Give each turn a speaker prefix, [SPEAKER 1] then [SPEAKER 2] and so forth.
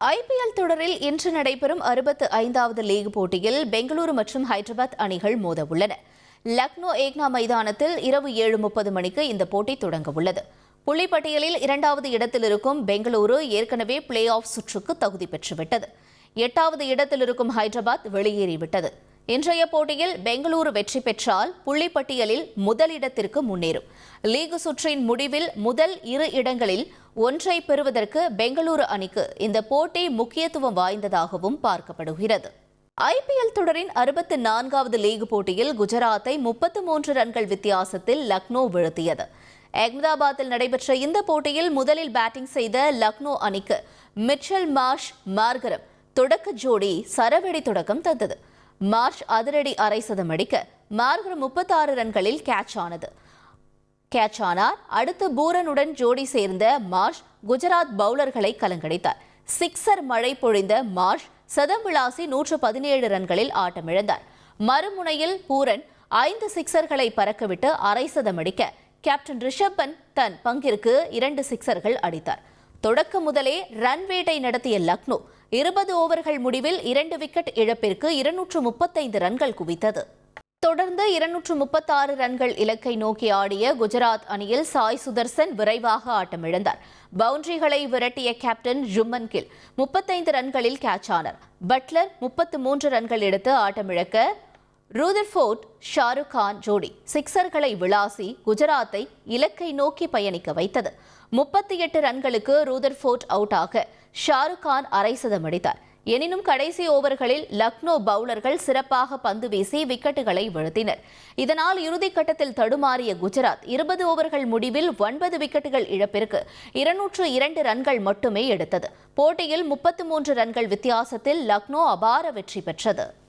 [SPEAKER 1] IPL தொடரில் இன்று நடைபெறும் அறுபத்து ஐந்தாவது லீக் போட்டியில் பெங்களூரு மற்றும் ஹைதராபாத் அணிகள் மோத உள்ளன லக்னோ ஏக்னா மைதானத்தில் இரவு ஏழு முப்பது மணிக்கு இந்த போட்டி தொடங்க உள்ளது புள்ளிப்பட்டியலில் இரண்டாவது இடத்தில் இருக்கும் பெங்களூரு ஏற்கனவே பிளே ஆஃப் சுற்றுக்கு தகுதி பெற்றுவிட்டது. எட்டாவது இடத்தில் இருக்கும் ஹைதராபாத் வெளியேறிவிட்டது. இன்றைய போட்டியில் பெங்களூரு வெற்றி பெற்றால் புள்ளிப்பட்டியலில் முதலிடத்திற்கு முன்னேறும். லீக் சுற்றின் முடிவில் முதல் இரு இடங்களில் ஒன்றை பெறுவதற்கு பெங்களூரு அணிக்கு இந்த போட்டி முக்கியத்துவம் வாய்ந்ததாகவும் பார்க்கப்படுகிறது. ஐபிஎல் தொடரின் அறுபத்தி நான்காவது லீக் போட்டியில் குஜராத்தை முப்பத்து மூன்று ரன்கள் வித்தியாசத்தில் லக்னோ வீழ்த்தியது. அகமதாபாத்தில் நடைபெற்ற இந்த போட்டியில் முதலில் பேட்டிங் செய்த லக்னோ அணிக்கு மிச்சல் மார்ஷ் மார்கரம் தொடக்க ஜோடி சரவெடி தொடக்கம் தந்தது. மார்ஷ் அதிரடி அரை சதம் அடிக்க மார்கர் முப்பத்தாறு ரன்களில் கேட்ச் ஆனது. கேட்ச் ஆனார். அடுத்து பூரனுடன் ஜோடி சேர்ந்த மார்ஷ் குஜராத் பவுலர்களை கலங்கடித்தார். சிக்ஸர் மழை பொழிந்த மார்ஷ் சதம் விளாசி நூற்று பதினேழு ரன்களில் ஆட்டமிழந்தார். மறுமுனையில் பூரன் ஐந்து சிக்சர்களை பறக்கவிட்டு அரை சதம் அடிக்க கேப்டன் ரிஷப் தன் பங்கிற்கு இரண்டு சிக்சர்கள் அடித்தார். தொடக்க முதலே ரன் வேட்டை நடத்திய லக்னோ இருபது ஓவர்கள் முடிவில் இரண்டு விக்கெட் இழப்பிற்கு இருநூற்று முப்பத்தைந்து ரன்கள் குவித்தது. தொடர்ந்து இருநூற்று முப்பத்தாறு ரன்கள் இலக்கை நோக்கி ஆடிய குஜராத் அணியில் சாய் சுதர்சன் விரைவாக ஆட்டமிழந்தார். பவுண்டரிகளை விரட்டிய கேப்டன் ஜும்மன் கில் முப்பத்தைந்து ரன்களில் கேட்ச் ஆனார். பட்லர் முப்பத்து மூன்று ரன்கள் எடுத்து ஆட்டமிழக்க ரூதர்ஃபோர்ட் ஷாருக் கான் ஜோடி சிக்சர்களை விளாசி குஜராத்தை இலக்கை நோக்கி பயணிக்க வைத்தது. முப்பத்தி எட்டு ரன்களுக்கு ரூதர்ஃபோர்ட் அவுட் ஆக ஷாருக் கான் அரை சதம் அடித்தார் எனினும் கடைசி ஓவர்களில் லக்னோ பவுலர்கள் சிறப்பாக பந்து வீசி விக்கெட்டுகளை வீழ்த்தினர். இதனால் இறுதிக்கட்டத்தில் தடுமாறிய குஜராத் இருபது ஓவர்கள் முடிவில் ஒன்பது விக்கெட்டுகள் இழப்பிற்கு இருநூற்று இரண்டு ரன்கள் மட்டுமே எடுத்தது. போட்டியில் முப்பத்து மூன்று ரன்கள் வித்தியாசத்தில் லக்னோ அபார வெற்றி பெற்றது.